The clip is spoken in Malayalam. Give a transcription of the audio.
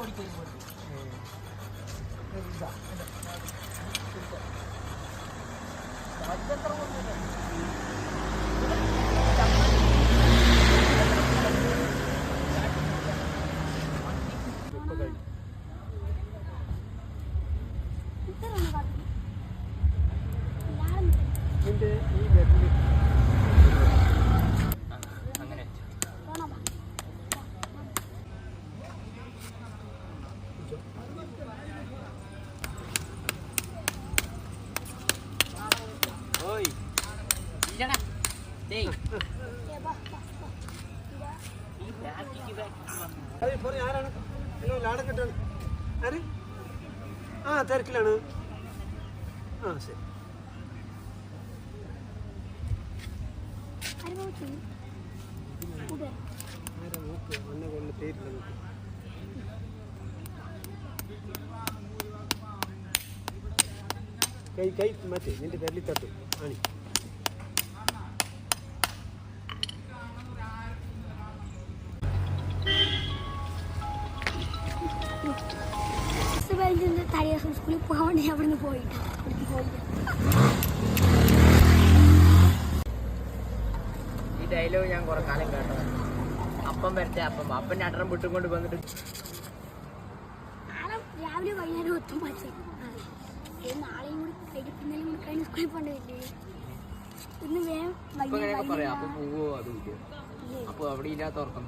ഓടിക്കരുത്. ഇപ്പൊ കഴിഞ്ഞു നിന്റെ ഈ കെട്ടാണ് ആര് ആ തിരക്കിലാണ് ആ ശരി ആരാ നോക്ക് വന്ന കൊള്ള പേരില്ല നോക്ക് കൈ കൈ മാറ്റി നിന്റെ വിരലിൽ തട്ടു ആണി തലേ ദിവസം സ്കൂളിൽ പോകാൻ വേണ്ടി പോയിട്ടാ അവിടുന്ന് പോയില്ല. ഈ ഡയലോഗ് ഞാൻ കുറെ കാലം കേട്ടത് അപ്പം വരട്ടെ അപ്പം അപ്പന്റെ അടരം വിട്ടും കൊണ്ട് വന്നിട്ട് രാവിലെ വൈകുന്നേരം ഒത്തും പച്ച നാളെയും കൂടി കഴിഞ്ഞ് പിന്നലെയും കൂടി കഴിഞ്ഞ് സ്കൂളിൽ പോകേണ്ടതില്ലേ? ഇന്ന് വേഗം വൈകുന്നേരം പോവോ അതും ഇല്ല? അപ്പൊ അവിടെ ഇല്ലാത്ത ഉറക്കം